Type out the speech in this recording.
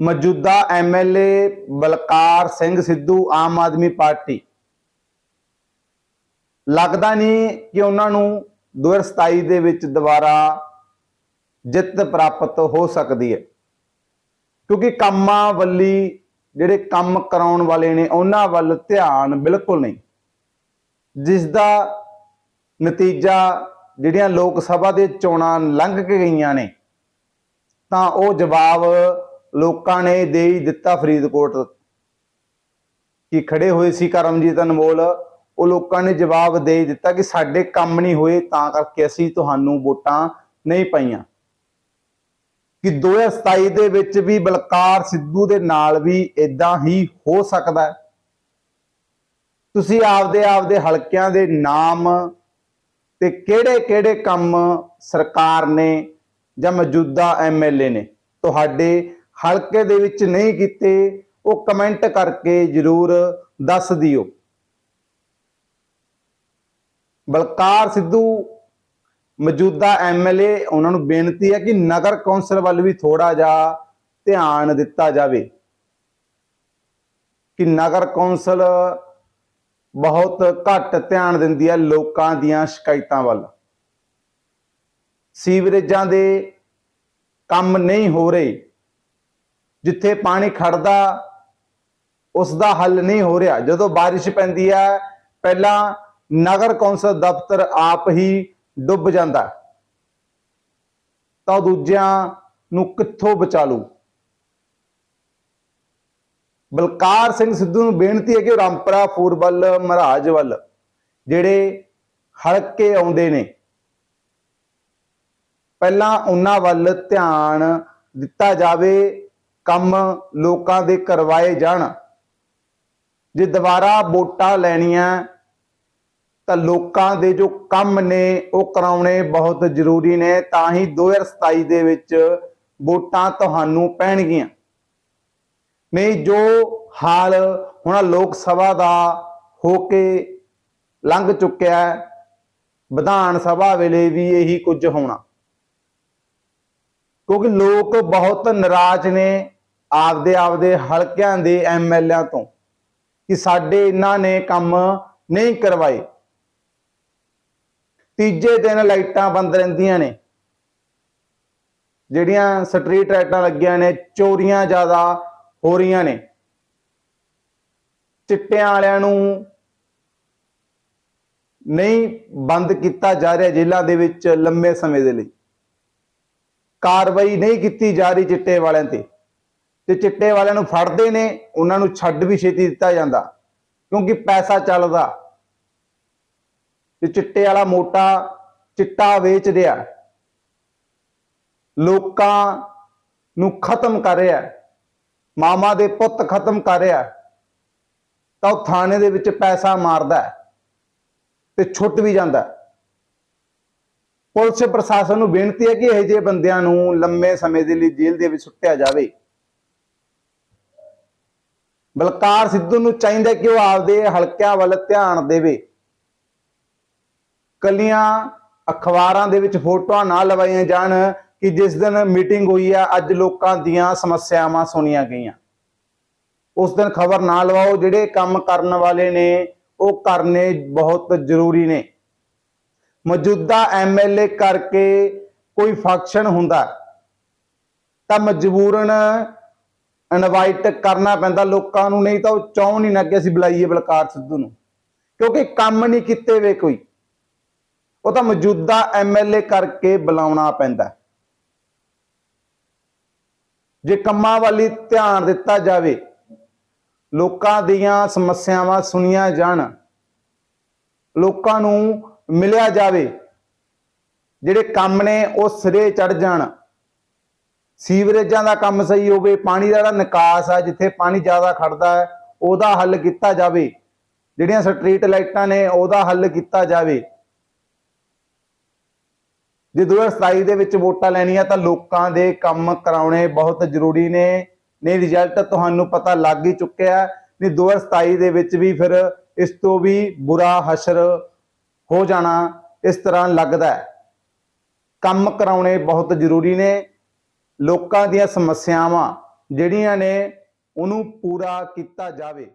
ਮੌਜੂਦਾ MLA Balkar Singh Sidhu, Aam Aadmi party. ਲੱਗਦਾ ਨਹੀਂ ਕਿ ਉਹਨਾਂ ਨੂੰ 2027 ਦੇ ਵਿੱਚ ਦੁਬਾਰਾ ਜਿੱਤ ਪ੍ਰਾਪਤ ਹੋ ਸਕਦੀ ਹੈ। ਕਿਉਂਕਿ ਕੰਮਾਂ ਵੱਲੀ ਜਿਹੜੇ ਕੰਮ ਕਰਾਉਣ ਵਾਲੇ ਨੇ, ਉਹਨਾਂ ਵੱਲ ਧਿਆਨ ਬਿਲਕੁਲ ਨਹੀਂ। ਜਿਸ ਦਾ ਨਤੀਜਾ ਜਿਹੜੀਆਂ ਲੋਕ ਸਭਾ ਦੇ ਚੋਣਾਂ ਲੰਘ ਕੇ ਗਈਆਂ ਨੇ, ਤਾਂ ਉਹ ਜਵਾਬ ਲੋਕਾਂ ਨੇ ਦੇ ਹੀ ਦਿੱਤਾ ਫਰੀਦਕੋਟ ਕੀ ਖੜੇ ਹੋਏ ਸੀ ਕਰਮਜੀਤ ਅਨਮੋਲ, ਉਹ ਲੋਕਾਂ ਨੇ ਜਵਾਬ ਦੇ ਦਿੱਤਾ ਕਿ ਸਾਡੇ ਕੰਮ ਨਹੀਂ ਹੋਏ, ਤਾਂ ਕਰਕੇ ਅਸੀਂ ਤੁਹਾਨੂੰ ਵੋਟਾਂ ਨਹੀਂ ਪਾਈਆਂ। ਕਿ 2027 ਦੇ ਵਿੱਚ ਵੀ ਬਲਕਾਰ ਸਿੱਧੂ ਦੇ ਨਾਲ ਵੀ ਇਦਾਂ ਹੀ ਹੋ ਸਕਦਾ ਤੁਸੀਂ ਆਪਦੇ ਆਪਦੇ ਹਲਕਿਆਂ ਦੇ ਨਾਮ ਤੇ ਕਿਹੜੇ-ਕਿਹੜੇ ਕੰਮ ਸਰਕਾਰ ਨੇ ਜਾਂ ਮੌਜੂਦਾ ਐਮਐਲਏ ਨੇ, ਤੁਹਾਡੇ ਹਲਕੇ ਦੇ ਵਿੱਚ ਨਹੀਂ ਕੀਤੇ, ਉਹ ਕਮੈਂਟ ਕਰਕੇ ਜਰੂਰ ਦੱਸ ਦਿਓ। ਬਲਕਾਰ ਸਿੱਧੂ, ਮੌਜੂਦਾ ਐਮਐਲਏ ਉਹਨਾਂ ਨੂੰ ਬੇਨਤੀ ਹੈ ਕਿ ਨਗਰ ਕੌਂਸਲ ਵੱਲ ਵੀ ਥੋੜਾ ਜਿਹਾ ਧਿਆਨ ਦਿੱਤਾ ਜਾਵੇ। ਕਿ ਨਗਰ ਕੌਂਸਲ ਬਹੁਤ ਘੱਟ ਧਿਆਨ ਦਿੰਦੀ ਹੈ ਲੋਕਾਂ ਦੀਆਂ ਸ਼ਿਕਾਇਤਾਂ ਵੱਲ। ਸੀਵਰੇਜਾਂ ਦੇ ਕੰਮ ਨਹੀਂ ਹੋ ਰਹੇ। ਜਿੱਥੇ ਪਾਣੀ ਖੜਦਾ ਉਸ ਦਾ ਹੱਲ ਨਹੀਂ ਹੋ ਰਿਹਾ। ਜਦੋਂ ਬਾਰਿਸ਼ ਪੈਂਦੀ ਹੈ, ਪਹਿਲਾਂ ਨਗਰ ਕੌਂਸਲ ਦਫ਼ਤਰ ਆਪ ਹੀ ਡੁੱਬ ਜਾਂਦਾ ਤਾਂ ਦੂਜਿਆਂ ਨੂੰ ਕਿੱਥੋਂ ਬਚਾ ਲੂ ਬਲਕਾਰ ਸਿੰਘ ਸਿੱਧੂ ਨੂੰ ਬੇਨਤੀ ਹੈ ਕਿ ਉਹ ਰਾਮਪਰਾ ਫੂਰ ਵੱਲ ਮਹਾਰਾਜ ਵੱਲ, ਜਿਹੜੇ ਹਲਕੇ ਆਉਂਦੇ ਨੇ, ਪਹਿਲਾਂ ਉਹਨਾਂ ਵੱਲ ਧਿਆਨ ਦਿੱਤਾ ਜਾਵੇ। ਕੰਮ ਲੋਕਾਂ ਦੇ ਕਰਵਾਏ ਜਾਣ। ਜੇ ਦੁਬਾਰਾ ਵੋਟਾਂ ਲੈਣੀਆਂ, ਤਾਂ ਲੋਕਾਂ ਦੇ ਜੋ ਕੰਮ ਨੇ, ਉਹ ਕਰਾਉਣੇ ਬਹੁਤ ਜ਼ਰੂਰੀ ਨੇ, ਤਾਂ ਹੀ 2027 ਦੇ ਵਿੱਚ ਵੋਟਾਂ ਤੁਹਾਨੂੰ ਪੈਣਗੀਆਂ। ਨਹੀਂ, ਜੋ ਹਾਲ ਹੁਣ ਲੋਕ ਸਭਾ ਦਾ ਹੋ ਕੇ ਲੰਘ ਚੁੱਕਿਆ ਵਿਧਾਨ ਸਭਾ ਵੇਲੇ ਵੀ ਇਹੀ ਕੁਝ ਹੋਣਾ। ਕਿਉਂਕਿ ਲੋਕ ਬਹੁਤ ਨਾਰਾਜ਼ ਨੇ ਆਪਦੇ ਆਪਦੇ ਹਲਕਿਆਂ ਦੇ ਐਮਐਲਏਆਂ ਤੋਂ ਕਿ ਸਾਡੇ ਇਹਨਾਂ ਨੇ ਕੰਮ ਨਹੀਂ ਕਰਵਾਏ। ਤੀਜੇ ਦਿਨ ਲਾਈਟਾਂ ਬੰਦ ਰਹਿੰਦੀਆਂ ਨੇ। ਜਿਹੜੀਆਂ ਸਟਰੀਟ ਲਾਈਟਾਂ ਲੱਗੀਆਂ ਨੇ, ਚੋਰੀਆਂ ਜ਼ਿਆਦਾ ਹੋ ਰਹੀਆਂ ਨੇ। ਚਿੱਟਿਆਂ ਵਾਲਿਆਂ ਨੂੰ ਨਹੀਂ ਬੰਦ ਕੀਤਾ ਜਾ ਰਿਹਾ ਜੇਲ੍ਹਾਂ ਦੇ ਵਿੱਚ ਲੰਮੇ ਸਮੇਂ ਦੇ ਲਈ। ਕਾਰਵਾਈ ਨਹੀਂ ਕੀਤੀ ਜਾ ਰਹੀ ਚਿੱਟੇ ਵਾਲਿਆਂ ਤੇ। ਤੇ ਚਿੱਟੇ ਵਾਲਿਆਂ ਨੂੰ ਫੜਦੇ ਨੇ, ਉਹਨਾਂ ਨੂੰ ਛੱਡ ਵੀ ਛੇਤੀ ਦਿੱਤਾ ਜਾਂਦਾ, ਕਿਉਂਕਿ ਪੈਸਾ ਚੱਲਦਾ। ਤੇ ਚਿੱਟੇ ਵਾਲਾ ਮੋਟਾ ਚਿੱਟਾ ਵੇਚ ਰਿਹਾ ਲੋਕਾਂ ਨੂੰ ਖਤਮ ਕਰ ਰਿਹਾ ਮਾਮਾ ਦੇ ਪੁੱਤ ਖਤਮ ਕਰ ਰਿਹਾ ਤਾਂ ਉਹ ਥਾਣੇ ਦੇ ਵਿੱਚ ਪੈਸਾ ਮਾਰਦਾ ਤੇ ਛੁੱਟ ਵੀ ਜਾਂਦਾ ਪੁਲਿਸ ਪ੍ਰਸ਼ਾਸਨ ਨੂੰ ਬੇਨਤੀ ਹੈ ਕਿ ਇਹ ਜਿਹੇ ਬੰਦਿਆਂ ਨੂੰ ਲੰਮੇ ਸਮੇਂ ਦੇ ਲਈ ਜੇਲ੍ਹ ਦੇ ਵਿੱਚ ਸੁੱਟਿਆ ਜਾਵੇ। ਬਲਕਾਰ ਸਿੱਧੂ ਨੂੰ ਚਾਹੀਦਾ ਕਿ ਉਹ ਆਪਦੇ ਹਲਕਿਆਂ ਵੱਲ ਧਿਆਨ ਦੇਵੇ। ਕੱਲੀਆਂ ਅਖਬਾਰਾਂ ਦੇ ਵਿੱਚ ਫੋਟੋਆਂ ਨਾ ਲਵਾਈਆਂ ਜਾਣ ਕਿ ਜਿਸ ਦਿਨ ਮੀਟਿੰਗ ਹੋਈ ਆ, ਅੱਜ ਲੋਕਾਂ ਦੀਆਂ ਸਮੱਸਿਆਵਾਂ ਸੁਣੀਆਂ ਗਈਆਂ। ਉਸ ਦਿਨ ਖਬਰ ਨਾ ਲਵਾਓ, ਜਿਹੜੇ ਕੰਮ ਕਰਨ ਵਾਲੇ ਨੇ, ਉਹ ਕਰਨੇ ਬਹੁਤ ਜ਼ਰੂਰੀ ਨੇ। ਮੌਜੂਦਾ ਐਮਐਲਏ ਕਰਕੇ ਕੋਈ ਫੰਕਸ਼ਨ ਹੁੰਦਾ, ਤਾਂ ਮਜਬੂਰਨ ਇਨਵਾਈਟ ਕਰਨਾ ਪੈਂਦਾ ਲੋਕਾਂ ਨੂੰ, ਨਹੀਂ ਤਾਂ ਉਹ ਚਾਹੁੰ ਨਹੀਂ ਨਾ ਅਸੀਂ ਬੁਲਾਈਏ ਬਲਕਾਰ ਸਿੱਧੂ ਨੂੰ। ਕਿਉਂਕਿ ਕੰਮ ਨਹੀਂ ਕੀਤੇ ਵੇ ਕੋਈ। ਉਹ ਤਾਂ ਮੌਜੂਦਾ ਐਮਐਲਏ ਕਰਕੇ ਬੁਲਾਉਣਾ ਪੈਂਦਾ ਜੇ ਕੰਮਾਂ ਵਾਲੀ ਧਿਆਨ ਦਿੱਤਾ ਜਾਵੇ, ਲੋਕਾਂ ਦੀਆਂ ਸਮੱਸਿਆਵਾਂ ਸੁਣੀਆਂ ਜਾਣ, ਲੋਕਾਂ ਨੂੰ ਮਿਲਿਆ ਜਾਵੇ, ਜਿਹੜੇ ਕੰਮ ਨੇ ਉਹ ਸਿਰੇ ਚੜ ਜਾਣ ਸੀਵਰੇਜਾਂ ਦਾ ਕੰਮ ਸਹੀ ਹੋਵੇ, ਪਾਣੀ ਦਾ ਜਿਹੜਾ ਨਿਕਾਸ ਆ ਜਿੱਥੇ ਪਾਣੀ ਜ਼ਿਆਦਾ ਖੜਦਾ ਹੈ, ਉਹਦਾ ਹੱਲ ਕੀਤਾ ਜਾਵੇ। ਜਿਹੜੀਆਂ ਸਟਰੀਟ ਲਾਈਟਾਂ ਨੇ, ਉਹਦਾ ਹੱਲ ਕੀਤਾ ਜਾਵੇ। ਜੇ 2027 ਦੇ ਵਿੱਚ ਵੋਟਾਂ ਲੈਣੀਆਂ, ਤਾਂ ਲੋਕਾਂ ਦੇ ਕੰਮ ਕਰਾਉਣੇ ਬਹੁਤ ਜ਼ਰੂਰੀ ਨੇ। ਨਹੀਂ ਰਿਜ਼ਲਟ ਤੁਹਾਨੂੰ ਪਤਾ ਲੱਗ ਹੀ ਚੁੱਕਿਆ ਹੈ। ਨਹੀਂ 2027 ਦੇ ਵਿੱਚ ਵੀ ਫਿਰ ਇਸ ਤੋਂ ਵੀ ਬੁਰਾ ਹਸ਼ਰ ਹੋ ਜਾਣਾ ਇਸ ਤਰ੍ਹਾਂ ਲੱਗਦਾ ਕੰਮ ਕਰਾਉਣੇ ਬਹੁਤ ਜ਼ਰੂਰੀ ਨੇ। ਲੋਕਾਂ ਦੀਆਂ ਸਮੱਸਿਆਵਾਂ ਜਿਹੜੀਆਂ ਨੇ ਉਹਨੂੰ ਪੂਰਾ ਕੀਤਾ ਜਾਵੇ।